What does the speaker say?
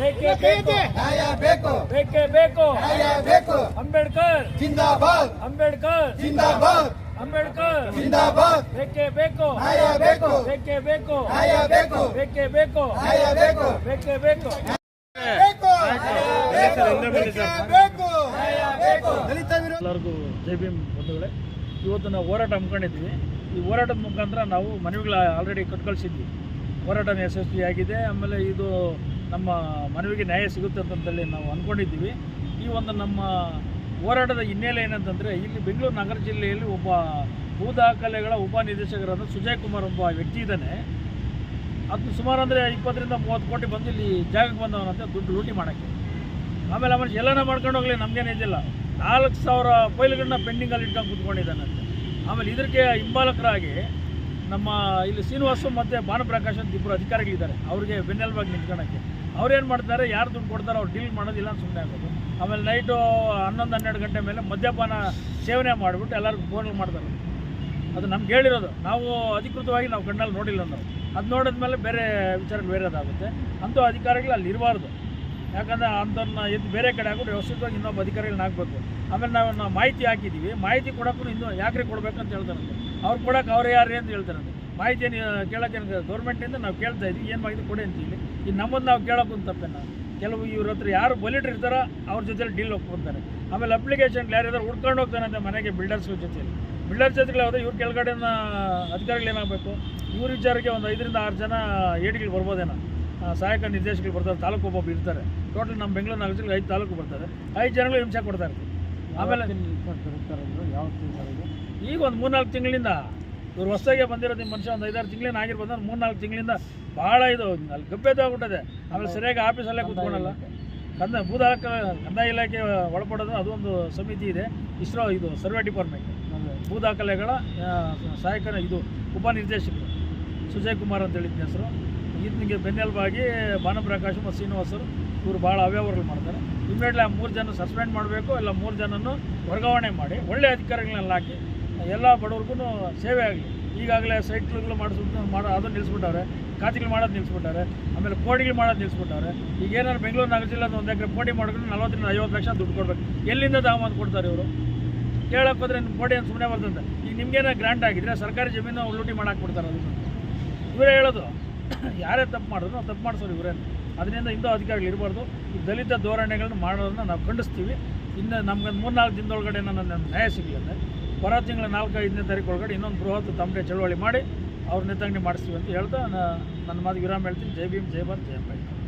ಬೇಕೇ. ಬೇಕು. ನ್ಯಾಯ ಬೇಕು. ಬೇಕೇ ಬೇಕು. ನ್ಯಾಯ ಬೇಕು. ಅಂಬೇಡ್ಕರ್. ಜಿಂದಾಬಾದ್. ಅಂಬೇಡ್ಕರ್. ಜಿಂದಾಬಾದ್. ಅಂಬೇಡ್ಕರ್. ಜಿಂದಾಬಾದ್. ಬೇಕೇ ಬೇಕು. ನ್ಯಾಯ ಬೇಕು. ಬೇಕೇ ಬೇಕು. ನ್ಯಾಯ ಬೇಕು. ಬೇಕೇ ಬೇಕು. ನ್ಯಾಯ ಬೇಕು. ಬೇಕೇ. ಬೇಕು. ಬೇಕು. ಬೇಕೇ. ಬೇಕು. ನ್ಯಾಯ ಬೇಕು. ದಲಿತ ವಿರೋಧ ಎಲ್ಲರಿಗೂ ಜೈ ಭೀಮ್ ಬಂಧುಗಳೇ. ಇವತ್ತು ನಾವು ಹೋರಾಟ ಹಮ್ಮಿಕೊಂಡಿದ್ವಿ ಈ ಹೋರಾಟದ ಮುಖಾಂತರ ನಾವು ಮನವಿಗಳ ಆಲ್ರೆಡಿ ಕಟ್ಕಳಿಸಿದ್ವಿ. ಹೋರಾಟ ಯಶಸ್ವಿಯಾಗಿದೆ. ಆಮೇಲೆ ಇದು ನಮ್ಮ ಮನವಿಗೆ ನ್ಯಾಯ ಸಿಗುತ್ತೆ ಅಂತಂದಲ್ಲಿ ನಾವು ಅಂದ್ಕೊಂಡಿದ್ದೀವಿ ಈ ಒಂದು ನಮ್ಮ ಹೋರಾಟದ ಹಿನ್ನೆಲೆ ಏನಂತಂದರೆ, ಇಲ್ಲಿ ಬೆಂಗಳೂರು ನಗರ ಜಿಲ್ಲೆಯಲ್ಲಿ ಒಬ್ಬ ಭೂ ದಾಖಲೆಗಳ ಉಪನಿರ್ದೇಶಕರಾದ ಸುಜಯ್ ಕುಮಾರ್ ಒಬ್ಬ ವ್ಯಕ್ತಿ ಇದ್ದಾನೆ. ಅದು ಸುಮಾರು ಅಂದರೆ ಇಪ್ಪತ್ತರಿಂದ ಮೂವತ್ತು ಕೋಟಿ ಬಂದು ಇಲ್ಲಿ ಜಾಗಕ್ಕೆ ಬಂದವನಂತೆ ದುಡ್ಡು ಲೂಟಿ ಮಾಡೋಕ್ಕೆ. ಆಮೇಲೆ ಆಮೇಲೆ ಎಲ್ಲನ ಮಾಡ್ಕೊಂಡು ಹೋಗಲಿ, ನಮಗೇನು ಇದಿಲ್ಲ. ನಾಲ್ಕು ಸಾವಿರ ಫೈಲ್ಗಳನ್ನ ಪೆಂಡಿಂಗಲ್ಲಿ ಇಟ್ಕೊಂಡು ಕೂತ್ಕೊಂಡಿದ್ದಾನಂತೆ ಆಮೇಲೆ ಇದಕ್ಕೆ ಹಿಂಬಾಲಕರಾಗಿ ನಮ್ಮ ಇಲ್ಲಿ ಶ್ರೀನಿವಾಸು ಮತ್ತು ಭಾನುಪ್ರಕಾಶ್ ಅಂತ ಇಬ್ಬರು ಅಧಿಕಾರಿಗಳಿದ್ದಾರೆ. ಅವ್ರಿಗೆ ಬೆನ್ನೆಲುಬಾಗಿ ನಿಂತ್ಕೊಳಕ್ಕೆ. ಅವ್ರೇನು ಮಾಡ್ತಾರೆ, ಯಾರು ದುಡ್ಡು ಕೊಡ್ತಾರೆ ಅವ್ರು ಡೀಲ್ ಮಾಡೋದಿಲ್ಲ ಅಂತ ಸುಮ್ಮನೆ ಆಗೋದು. ಆಮೇಲೆ ನೈಟು ಹನ್ನೊಂದು, ಹನ್ನೆರಡು ಗಂಟೆ ಮೇಲೆ ಮದ್ಯಪಾನ ಸೇವನೆ ಮಾಡಿಬಿಟ್ಟು ಎಲ್ಲರಿಗೂ ಫೋನ್ ಮಾಡ್ತಾರೆ. ಅದು ನಮ್ಗೆ ಹೇಳಿರೋದು. ನಾವು ಅಧಿಕೃತವಾಗಿ ನಾವು ಕಣ್ಣಲ್ಲಿ ನೋಡಿಲ್ಲ ನಾವು ಅದು ನೋಡಿದ ಮೇಲೆ ಬೇರೆ ವಿಚಾರಗಳು ಬೇರೆದಾಗುತ್ತೆ. ಅಂಥ ಅಧಿಕಾರಿಗಳು ಅಲ್ಲಿ ಇರಬಾರ್ದು. ಯಾಕಂದರೆ ಅಂಥವ್ರನ್ನ ಎದ್ದು ಬೇರೆ ಕಡೆ ಹಾಕ್ಬಿಟ್ಟು ವ್ಯವಸ್ಥಿತವಾಗಿ ಇನ್ನೊಬ್ಬ ಅಧಿಕಾರಿಗಳನ್ನ ಹಾಕಬೇಕು. ಆಮೇಲೆ ನಾವು ನಾವು ಮಾಹಿತಿ ಹಾಕಿದ್ದೀವಿ ಮಾಹಿತಿ ಕೊಡೋಕ್ಕೂ ಇನ್ನೂ ಯಾಕ್ರಿಗೆ ಕೊಡಬೇಕಂತ ಹೇಳ್ತಾರಂತೆ ಅವ್ರು ಕೊಡೋಕೆ ಅವ್ರು ಯಾರು ಅಂತ ಹೇಳ್ತಾರಂತೆ ಮಾಹಿತಿಯನ್ನು ಕೇಳೋಕೆ ಗೌರ್ಮೆಂಟಿಂದ ನಾವು ಕೇಳ್ತಾ ಇದ್ವಿ ಏನು ಮಾಹಿತಿ ಕೊಡಿ ಅಂತೀವಿ ಈ ನಮ್ಮದು ನಾವು ಕೇಳೋಕ್ಕೂ ನಾವು ಕೆಲವು ಇವ್ರ ಹತ್ರ ಯಾರು ಬಲಿಟ್ರ್ ಇರ್ತಾರೋ ಅವ್ರ ಜೊತೆಲಿ ಡೀಲ್ ಒಪ್ಕೊಂತಾರೆ ಆಮೇಲೆ ಅಪ್ಲಿಕೇಶನ್ ಯಾರಿದ್ದಾರೆ ಹುಡ್ಕೊಂಡು ಹೋಗ್ತಾನಂತೆ ಮನೆಗೆ ಬಿಲ್ಡರ್ಸ್ ಜೊತೆಲಿ. ಬಿಲ್ಡರ್ ಜೊತೆಗೆ ಹೋದ್ರೆ ಇವ್ರ ಕೆಳಗಡೆನ ಅಧಿಕಾರಿಗಳು ಏನಾಗಬೇಕು? ಇವ್ರ ವಿಚಾರಕ್ಕೆ ಒಂದು ಐದರಿಂದ ಆರು ಜನ ಏಡಿಗಳು ಬರ್ಬೋದೇನೋ? ಸಹಾಯಕ ನಿರ್ದೇಶಕರು ಬರ್ತಾರೆ ತಾಲೂಕು ಒಬ್ಬೊಬ್ಬ ಇರ್ತಾರೆ. ಟೋಟಲ್ ನಮ್ಮ ಬೆಂಗಳೂರು ನಗರ ಜಿಲ್ಲೆ ಐದು ತಾಲೂಕು ಬರ್ತಾರೆ. ಐದು ಜನಗಳು ಹಿಂಸೆ ಕೊಡ್ತಾ ಇರ್ತೀವಿ ಆಮೇಲೆ ಈಗ ಒಂದು ಮೂರ್ನಾಲ್ಕು ತಿಂಗಳಿಂದ ಇವ್ರು ಹೊಸದಾಗೆ ಬಂದಿರೋದು ನಿಮ್ಮ ಮನುಷ್ಯ ಒಂದು ಐದಾರು ತಿಂಗಳೇನು ಆಗಿರ್ಬೋದು ಅಂದ್ರೆ ಮೂರ್ನಾಲ್ಕು ತಿಂಗಳಿಂದ ಭಾಳ ಇದು ಅಲ್ಲಿ ಗಬ್ಬೆದಾಗ್ಬಿಟ್ಟಿದೆ ಆಮೇಲೆ ಸರಿಯಾಗಿ ಆಫೀಸಲ್ಲೇ ಕೂತ್ಕೊಳ್ಳಲ್ಲ ಕಂದ ಭೂದಾಲಕ ಕಂದಾಯ ಇಲಾಖೆ ಒಳಪಡೋದು ಅದೊಂದು ಸಮಿತಿ ಇದೆ. ಇಸ್ರೋ ಇದು ಸರ್ವೆ ಡಿಪಾರ್ಟ್ಮೆಂಟ್. ಭೂದಾಖಲೆಗಳ ಸಹಾಯಕ ಇದು ಉಪನಿರ್ದೇಶಕರು ಸುಜಯ್ ಕುಮಾರ್ ಅಂತ ಹೇಳಿದ್ದ ಹೆಸರು. ಈತನಿಗೆ ಬೆನ್ನೆಲುಬಾಗಿ ಭಾನುಪ್ರಕಾಶ್ ಮತ್ತು ಶ್ರೀನಿವಾಸರು ಇವರು ಭಾಳ ಅವ್ಯವಹಾರಗಳು ಮಾಡ್ತಾರೆ. ಇಮ್ಮಿಡಿಯೇಟ್ಲಿ ಆ ಮೂರು ಜನ ಸಸ್ಪೆಂಡ್ ಮಾಡಬೇಕು ಇಲ್ಲ ಮೂರು ಜನನ್ನು ವರ್ಗಾವಣೆ ಮಾಡಿ ಒಳ್ಳೆ ಅಧಿಕಾರಿಗಳನ್ನೆಲ್ಲ ಹಾಕಿ ಎಲ್ಲ ಬಡವ್ರಿಗೂ ಸೇವೆ ಆಗಲಿ. ಈಗಾಗಲೇ ಸೈಟ್ಗಳು ಮಾಡಿಸ್ಬಿಟ್ಟು ಮಾಡೋ ಅದನ್ನು ನಿಲ್ಲಿಸ್ಬಿಟ್ಟವ್ರೆ ಖಾತೆಗಳು ಮಾಡೋದು ನಿಲ್ಲಿಸ್ಬಿಟ್ಟಾರೆ ಆಮೇಲೆ ಕೋಡಿಗಳು ಮಾಡೋದು ನಿಲ್ಲಿಸ್ಬಿಟ್ಟವ್ರೆ ಈಗ ಏನಾದ್ರು ಬೆಂಗಳೂರು ನಗರ ಜಿಲ್ಲೆ ಒಂದು ಎಕರೆ ಕೋಡಿ ಮಾಡಿದ್ರೆ ನಲ್ವತ್ತರಿಂದ ಐವತ್ತು ಲಕ್ಷ ದುಡ್ಡು ಕೊಡ್ಬೇಕು. ಎಲ್ಲಿಂದ ದಾಮಂದು ಕೊಡ್ತಾರೆ ಇವರು? ಕೇಳಕ್ಕೆ ಹೋದ್ರೆ ನಿಮ್ಮ ಕೋಡಿ ಅಂತ ಸುಮ್ಮನೆ ಬರ್ತಂತೆ ಈಗ ನಿಮ್ಗೇನೋ ಗ್ರಾಂಟ್ ಆಗಿದ್ರೆ ಸರ್ಕಾರಿ ಜಮೀನು ಲೂಟಿ ಮಾಡಕ್ಕೆ ಕೊಡ್ತಾರೆ ಅದನ್ನು. ಇವರೇ ಹೇಳೋದು, ಯಾರೇ ತಪ್ಪು ಮಾಡಿದ್ರು ತಪ್ಪು ಮಾಡಿಸೋರು ಇವರೇನು ಅದರಿಂದ ಇಂಥ ಅಧಿಕಾರಿಗಳು ಇರಬಾರ್ದು. ಈ ದಲಿತ ಧೋರಣೆಗಳನ್ನ ಮಾಡೋದನ್ನ ನಾವು ಖಂಡಿಸ್ತೀವಿ. ಇನ್ನು ನಮ್ಗೆ ಮೂರ್ನಾಲ್ಕು ದಿನದೊಳಗಡೆ ನನ್ನ ನ್ಯಾಯ ಸಿಗಲಿಲ್ಲ ಹೊರ ತಿಂಗಳ ನಾಲ್ಕು ಐದನೇ ತಾರೀಕು ಒಳಗಡೆ ಇನ್ನೊಂದು ಬೃಹತ್ ತಮಟೆ ಚಳವಳಿ ಮಾಡಿ ಅವ್ರ ನಿತಂಗಣಿ ಮಾಡಿಸ್ತೀವಿ ಅಂತ ಹೇಳ್ತಾ ನನ್ನ ಮಾತು ವಿರಾಮ ಹೇಳ್ತೀನಿ. ಜೈ ಭೀಮ್, ಜೈ ಭಾರತ್ ಜಯ ಅಂಬೇಡ್ಕರ್.